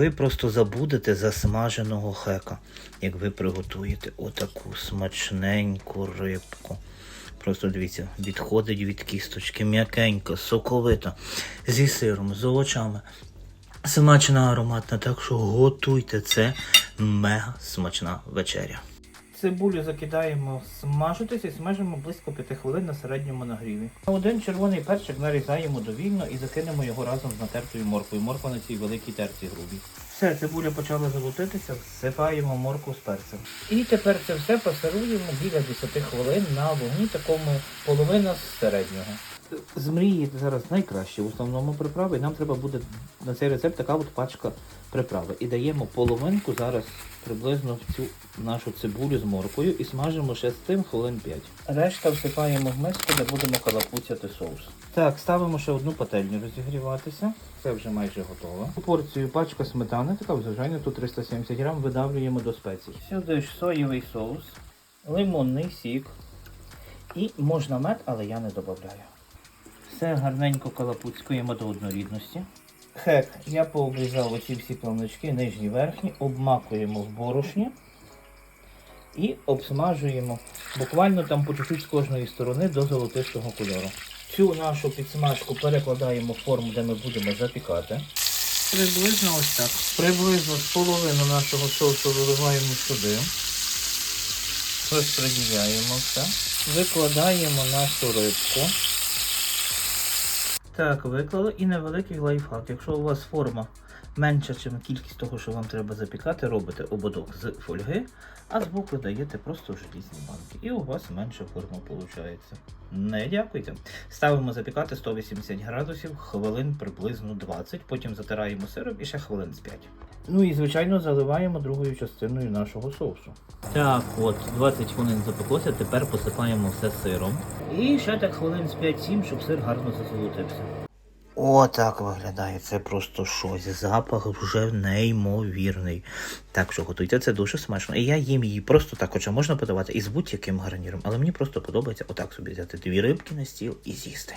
ви просто забудете засмаженого хека, як ви приготуєте отаку смачненьку рибку. Просто дивіться, відходить від кісточки, м'якенька, соковита, зі сиром, з овочами. Смачна ароматна, так що готуйте це мега смачна вечеря. Цибулю закидаємо смажитись і смажимо близько 5 хвилин на середньому нагріві. Один червоний перчик нарізаємо довільно і закинемо його разом з натертою морквою. Морква на цій великій терці грубій. Все, цибуля почала золотитися, всипаємо моркву з перцем. І тепер це все пасируємо біля 10 хвилин на вогні такому половина з середнього. З мрії зараз найкраще в основному приправи. І нам треба буде на цей рецепт така от пачка приправи. І даємо половинку зараз приблизно в цю нашу цибулю з моркою і смажимо ще з цим хвилин 5. Решта всипаємо в миску, де будемо калапуцяти соус. Так, ставимо ще одну пательню розігріватися. Це вже майже готово. Порцію пачка сметани, така звичайно, тут 370 грам, видавлюємо до спецій. Сюди ж соєвий соус, лимонний сік. І можна мед, але я не додаю. Все гарненько калапуцькуємо до однорідності. Хек, я пообрізав оці всі плавнички, нижні верхні, обмакуємо в борошні і обсмажуємо буквально там по чуть-чуть з кожної сторони до золотистого кольору. Цю нашу підсмажку перекладаємо в форму, де ми будемо запікати. Приблизно ось так. Приблизно з половину нашого соусу виливаємо сюди. Розподіляємо все. Викладаємо нашу рибку. Так, виклали і невеликий лайфхак. Якщо у вас форма менша, ніж кількість того, що вам треба запікати, робите ободок з фольги, а збоку даєте просто в желізні банки. І у вас менша форма виходить. Не дякуйте. Ставимо запікати 180 градусів, хвилин приблизно 20, потім затираємо сиром і ще хвилин з 5. Ну і звичайно заливаємо другою частиною нашого соусу. Так, от, 20 хвилин запеклося, тепер посипаємо все сиром. І ще так хвилин з 5-7, щоб сир гарно зазолотився. О, так виглядає. Це просто щось. Запах вже неймовірний. Так що готуйте, це дуже смачно. І я їм її просто так, хоча можна подавати і з будь-яким гарніром, але мені просто подобається отак собі взяти дві рибки на стіл і з'їсти.